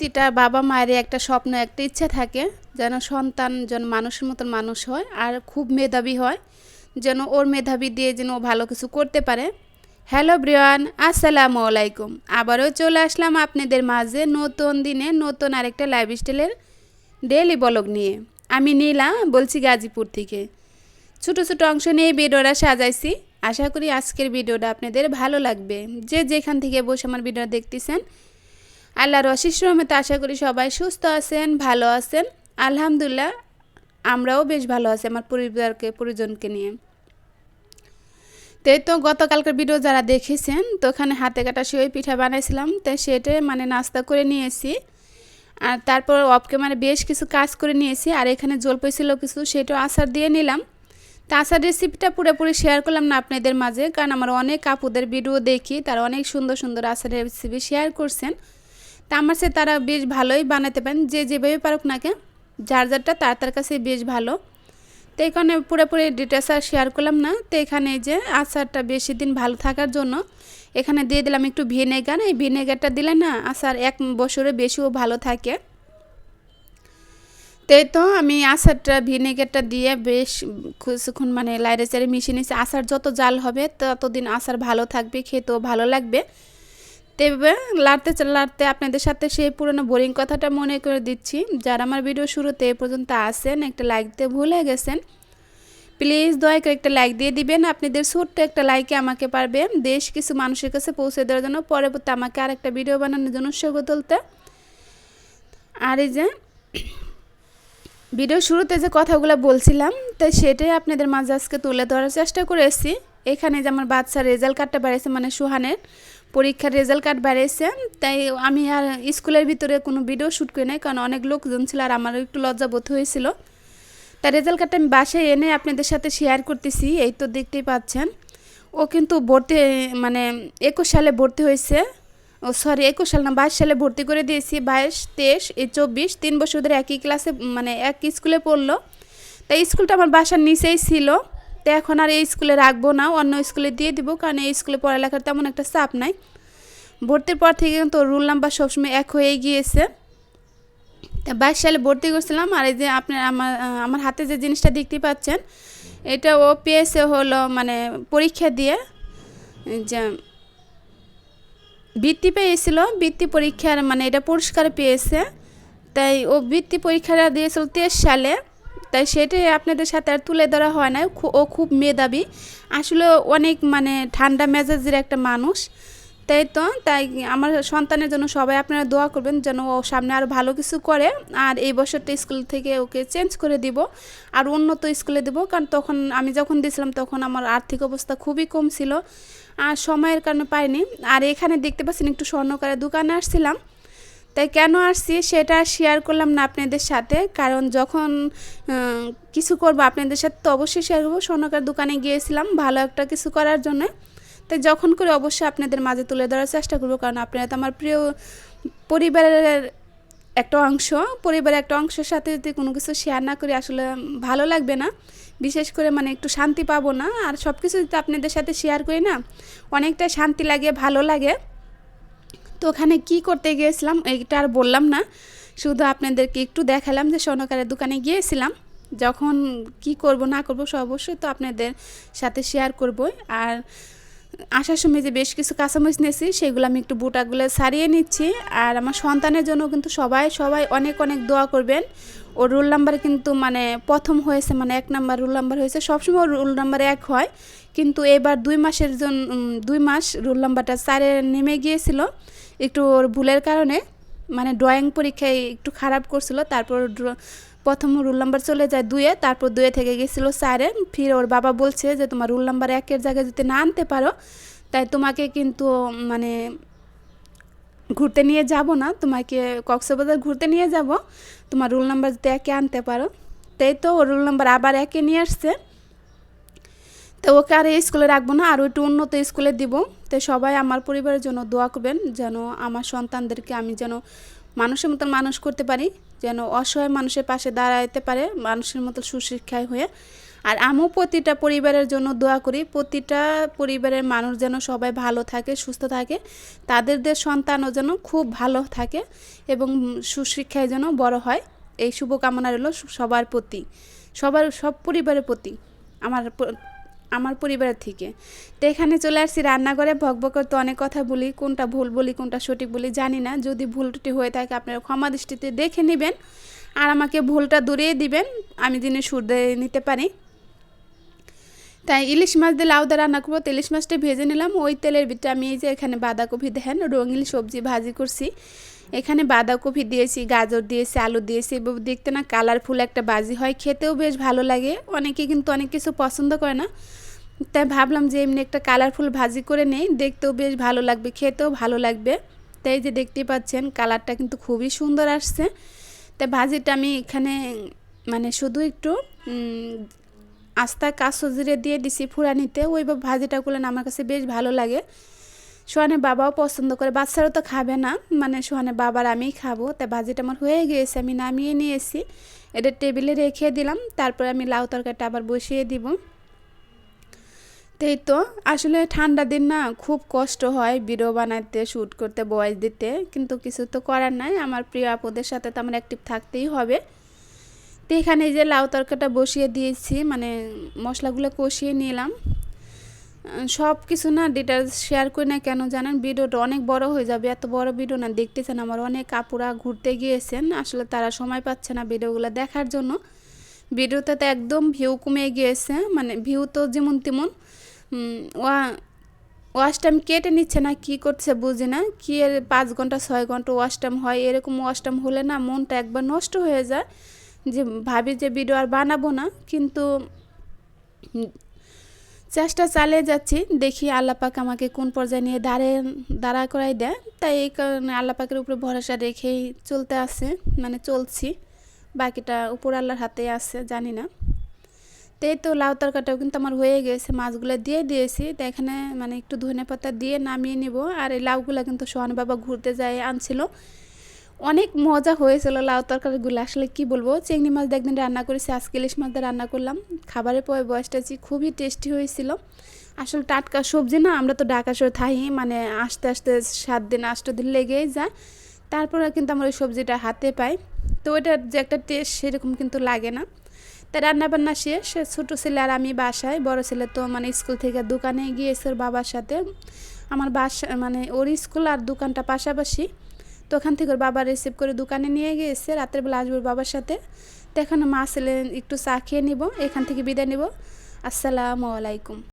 প্রতিটা বাবা মায়েরই একটা স্বপ্ন, একটা ইচ্ছা থাকে যেন সন্তান যেন মানুষের মতন মানুষ হয় আর খুব মেধাবী হয়, যেন ওর মেধাবী দিয়ে যেন ও ভালো কিছু করতে পারে। হ্যালো ব্রিয়ান, আসসালামু আলাইকুম। আবারও চলে আসলাম আপনাদের মাঝে নতুন দিনে নতুন আরেকটা লাইফ স্টাইলের ডেলি ব্লগ নিয়ে। আমি নীলা, বলছি গাজীপুর থেকে। ছোটো ছোটো অংশ নিয়ে ভিডিওটা সাজাইছি। আশা করি আজকের ভিডিওটা আপনাদের ভালো লাগবে। যে যেখান থেকে বসে আমার ভিডিও দেখতেছেন আল্লাহর অশিস রহমতে আশা করি সবাই সুস্থ আছেন, ভালো আছেন। আলহামদুলিল্লাহ, আমরাও বেশ ভালো আছি আমার পরিবারকে, পরিজনকে নিয়ে। তো এই তো গতকালকার ভিডিও যারা দেখেছেন, তো ওখানে হাতে কাটা সেওই পিঠা বানাইছিলাম, তো সেটা মানে নাস্তা করে নিয়েছি। আর তারপর অফকে মানে বেশ কিছু কাজ করে নিয়েছি, আর এখানে জলপাই ছিল কিছু, সেটাও আচার দিয়ে নিলাম। তা আচার রেসিপিটা পুরোপুরি শেয়ার করলাম না আপনাদের মাঝে, কারণ আমার অনেক আপুদের ভিডিও দেখি, তারা অনেক সুন্দর সুন্দর আচার রেসিপি শেয়ার করছেন। তা আমার সে তারা বেশ ভালোই বানাতে পারেন। যে যেভাবে পারুক নাকে যার যারটা তার তার কাছে বেশ ভালো। তো এখানে পুরোপুরি ডিটেলস আর শেয়ার করলাম না। তো এখানে যে আচারটা বেশি দিন ভালো থাকার জন্য এখানে দিয়ে দিলাম একটু ভিনেগার। এই ভিনেগারটা দিলে না আচার এক বছরে বেশিও ভালো থাকে। তো এই তো আমি আচারটা, ভিনেগারটা দিয়ে বেশ কিছুক্ষণ মানে লাইরে চারে মিশিয়ে নিয়েছি। আচার যত জাল হবে ততদিন আচার ভালো থাকবে, খেতেও ভালো লাগবে। তবে লাড়তে লাড়তে আপনাদের সাথে সেই পুরনো বোরিং কথাটা মনে করে দিচ্ছি। যারা আমার ভিডিও শুরুতে এ পর্যন্ত আসেন, একটা লাইক দিয়ে ভুলে গেছেন প্লিজ দয়া করে একটা লাইক দিয়ে দিবেন। আপনাদের ছোট্ট একটা লাইকে আমাকে পারবে দেশ কিছু মানুষের কাছে পৌঁছে দেওয়ার জন্য। পরবর্তী আমাকে আর একটা ভিডিও বানানোর জন্য উৎসাহ তুলতে। আর এই যে ভিডিও শুরুতে যে কথাগুলো বলছিলাম তাই সেটাই আপনাদের মাঝে আজকে তুলে ধরার চেষ্টা করেছি। এখানে যে আমার বাচ্চার রেজাল্ট কার্ডটা বেড়েছে মানে সুহানের পরীক্ষার রেজাল্ট কার্ড বেড়েছে তাই আমি আর স্কুলের ভিতরে কোনো ভিডিও শ্যুট করি নাই, কারণ অনেক লোকজন ছিল আর আমারও একটু লজ্জা বোধ হয়েছিল। তাই রেজাল্ট কার্ডটা আমি বাসায় এনে আপনাদের সাথে শেয়ার করতেছি, এই তো দেখতেই পাচ্ছেন। ও কিন্তু ভর্তি মানে একুশ সালে ভর্তি হয়েছে। ও সরি একুশ সাল না, বাইশ সালে ভর্তি করে দিয়েছি, বাইশ, তেইশ, এই চব্বিশ, তিন বছর ধরে একই ক্লাসে মানে এক স্কুলে পড়ল। তাই স্কুলটা আমার বাসার নিচেই ছিল। তো এখন আর এই স্কুলে রাখব না, অন্য স্কুলে দিয়ে দিব, কারণ এই স্কুলে পড়ালেখার তেমন একটা চাপ নাই। ভর্তির পর থেকে কিন্তু রুল নাম্বার সবসময় এক হয়ে গিয়েছে। তা বাইশ সালে ভর্তি করছিলাম, আর এই যে আপনার আমার আমার হাতে যে জিনিসটা দেখতে পাচ্ছেন, এটা ও পেয়েছে হলো মানে পরীক্ষা দিয়ে, যে বৃত্তি পেয়েছিল, বৃত্তি পরীক্ষার মানে এটা পুরস্কার পেয়েছে। তাই ও বৃত্তি পরীক্ষাটা দিয়েছিল তেইশ সালে। তাই সেটাই আপনাদের সাথে আর তুলে ধরা হয় না ও খুব মেধাবী। আসলে অনেক মানে ঠান্ডা মেজাজের একটা মানুষ। তাই তো, তাই আমার সন্তানের জন্য সবাই আপনারা দোয়া করবেন যেন ও সামনে আরও ভালো কিছু করে। আর এই বছরটা স্কুল থেকে ওকে চেঞ্জ করে দিব। আর উন্নত স্কুলে দিব। কারণ তখন আমি যখন দিয়েছিলাম তখন আমার আর্থিক অবস্থা খুবই কম ছিল। আর সময়ের কারণে পাইনি। আর এখানে দেখতে পাচ্ছেন একটু স্বর্ণকারের দোকানে আসছিলাম। তাই কেন আসছি সেটা শেয়ার করলাম না আপনাদের সাথে? কারণ যখন কিছু করব আপনাদের সাথে তো অবশ্যই শেয়ার করব। স্বর্ণকার দোকানে গিয়েছিলাম ভালো একটা কিছু করার জন্য। তাই যখন করে অবশ্যই আপনাদের মাঝে তুলে ধরার চেষ্টা করব। কারণ আপনারা তো আমার প্রিয় পরিবারের একটা অংশ। পরিবারের একটা অংশের সাথে যদি কোনো কিছু শেয়ার না করি আসলে ভালো লাগবে না। বিশেষ করে মানে একটু শান্তি পাবো না। আর সব কিছু যদি আপনাদের সাথে শেয়ার করি না অনেকটা শান্তি লাগে, ভালো লাগে। তো ওখানে কি করতে গিয়েছিলাম, এইটা আর বললাম না। শুধু আপনাদেরকে একটু দেখালাম যে স্বর্ণকারের দোকানে গিয়েছিলাম। যখন কি করব, না করব, সব অবশ্যই তো আপনাদের সাথে শেয়ার করব। আর আসার সময় যে বেশ কিছু কাঁচামরিচ নিয়েছি, সেগুলো আমি একটু বুটাগুলো সারিয়ে নিচ্ছি। আর আমার সন্তানের জন্য কিন্তু সবাই সবাই অনেক অনেক দোয়া করবেন। ও রোল নাম্বার কিন্তু মানে প্রথম হয়েছে মানে এক নাম্বার রোল নাম্বার হয়েছে। সবসময় রোল নাম্বার এক হয়। কিন্তু এবার দুই মাসের জন্য দুই মাস রোল নাম্বারটা চারে নেমে গিয়েছিল। একটু ওর ভুলের কারণে মানে ড্রয়িং পরীক্ষায় একটু খারাপ করছিল, তারপর প্রথম রুল নাম্বার চলে যায় দুয়ে তারপর দুয়ে থেকে গেছিল চারে ফির ওর বাবা বলছে যে, তোমার রুল নাম্বার একের জায়গায় যদি না আনতে পারো, তাই তোমাকে কিন্তু মানে ঘুরতে নিয়ে যাব না, তোমাকে কক্সবাজার ঘুরতে নিয়ে যাব। তোমার রুল নাম্বার যদি একে আনতে পারো। তাই তো ওর রুল নাম্বার আবার একে নিয়ে আসছে। তো ওকে আর এই স্কুলে রাখব না, আরও একটু উন্নত স্কুলে দিব। তো সবাই আমার পরিবারের জন্য দোয়া করবেন যেন আমার সন্তানদেরকে আমি যেন মানুষের মতন মানুষ করতে পারি, যেন অসহায় মানুষের পাশে দাঁড়াইতে পারে, মানুষের মতো সুশিক্ষায় হয়ে। আর আমিও প্রতিটা পরিবারের জন্য দোয়া করি, প্রতিটা পরিবারের মানুষ যেন সবাই ভালো থাকে, সুস্থ থাকে, তাদেরদের সন্তানও যেন খুব ভালো থাকে এবং সুশিক্ষায় যেন বড় হয়। এই শুভকামনা রইল সবার প্রতি, সবার, সব পরিবারের প্রতি, আমার আমার পরিবারের থেকে। তো এখানে চলে আসছি রান্নাঘরে। ভক ভক করতে অনেক কথা বলি, কোনটা ভুল বলি, কোনটা সঠিক বলি জানি না। যদি ভুল ত্রুটি হয়ে থাকে আপনারা ক্ষমা দৃষ্টিতে দেখে নেবেন আর আমাকে ভুলটা দূরিয়ে দিবেন, আমি যিনি শুধরে নিতে পারি। তাই ইলিশ মাছ দিয়ে লাউ দিয়ে রান্না করব। তো ইলিশ মাছটা ভেজে নিলাম। ওই তেলের ভিতরে আমি এই যে এখানে বাঁধাকপি দেখেন, রঙিন সবজি ভাজি করছি। এখানে বাঁধাকপি দিয়েছি, গাজর দিয়েছি, আলু দিয়েছি। এভাবে দেখতে না কালারফুল একটা বাজি হয়। খেতেও বেশ ভালো লাগে। অনেকে কিন্তু অনেক কিছু পছন্দ করে না। তাই ভাবলাম যে এমনি একটা কালারফুল ভাজি করে নেই। দেখতেও বেশ ভালো লাগবে, খেতেও ভালো লাগবে। তাই যে দেখতেই পাচ্ছেন, কালারটা কিন্তু খুবই সুন্দর আসছে। তাই ভাজিটা আমি এখানে মানে শুধু একটু আস্তা কাঁচো জিরে দিয়ে দিছি ফুরানিতে। ওইভাবে ভাজিটা করলেন আমার কাছে বেশ ভালো লাগে। সোহানের বাবাও পছন্দ করে, বাচ্চারাও তো খাবে না। মানে সোহানের বাবার আমিই খাব। তাই ভাজিটা আমার হয়ে গিয়েছে, আমি নামিয়ে নিয়েছি। এটা টেবিলে রেখে দিলাম। তারপরে আমি লাউ তরকারিটা আবার বসিয়ে দিব। তো এই তো, আসলে ঠান্ডা দিন না খুব কষ্ট হয় ভিডিও বানাতে শ্যুট করতে, বয়স দিতে, কিন্তু কিছু তো করার নাই। আমার প্রিয় আপুদের সাথে তো আমার অ্যাক্টিভ থাকতেই হবে। তো এখানে যে লাউ তরকাটা বসিয়ে দিয়েছি মানে মশলাগুলো কষিয়ে নিলাম। সব কিছু না ডিটেলস শেয়ার করি না কেন জানেন? ভিডিওটা অনেক বড় হয়ে যাবে, এত বড় ভিডিও না দেখতেছেন আমার অনেক আপুরা ঘুরতে গিয়েছেন। আসলে তারা সময় পাচ্ছে না ভিডিওগুলো দেখার জন্য। ভিডিওতে তো একদম ভিউ কমে গিয়েছে মানে ভিউ তো যেমন তেমন। ওয়াশ টাইম কেটে নিচ্ছে না, কি করছে বুঝি না। কি এর পাঁচ ঘণ্টা, ছয় ঘণ্টা ওয়াশ টাইম হয়, এরকম ওয়াশ টাইম হলে না মনটা একবার নষ্ট হয়ে যায়। যে ভাবি যে ভিডিও আর বানাবো না, কিন্তু চেষ্টা চালিয়ে যাচ্ছি। দেখি আল্লাপাক আমাকে কোন পর্যায়ে নিয়ে দাঁড়ে, দাঁড়া করাই দেয়। তাই এই কারণে আল্লাপাকের উপরে ভরসা রেখেই চলতে আছে মানে চলছি। বাকিটা উপর আল্লাহর হাতে আছে, জানি না। তো এই তো লাউ তরকাটাও কিন্তু আমার হয়ে গেছে, মাছগুলো দিয়ে দিয়েছি। তো এখানে মানে একটু ধনে পাতা দিয়ে নামিয়ে নিব। আর এই লাউগুলো কিন্তু সোহান বাবা ঘুরতে যায় আনছিল। অনেক মজা হয়েছিল লাউ তরকারিগুলো। আসলে কি বলব, চিংড়ি মাছ একদিন রান্না করেছি, আজকে ইলিশ মাছ দিয়ে রান্না করলাম। খাবারের পরে বয়সটা খুবই টেস্টি হয়েছিল। আসলে টাটকা সবজি না, আমরা তো ঢাকা শহরে থাই মানে আস্তে আস্তে সাত দিন, আষ্ট দিন লেগেই যায়। তারপরে কিন্তু আমরা ওই সবজিটা হাতে পাই। তো ওইটার যে একটা টেস্ট সেরকম কিন্তু লাগে না। তা রান্না বান্না শেষ, ছোটো ছেলে আর আমি বাসায়, বড় ছেলে তো মানে স্কুল থেকে দোকানে গিয়েছে ওর বাবার সাথে। আমার বাসা মানে ওর স্কুল আর দোকানটা পাশাপাশি। তো ওখান থেকে ওর বাবা রিসিভ করে দোকানে নিয়ে গিয়েছে, রাতের বেলা আসব বাবার সাথে। তো এখন মা ছেলে একটু চা খেয়ে নিব, এখান থেকে বিদায় নিব। আসসালামু আলাইকুম।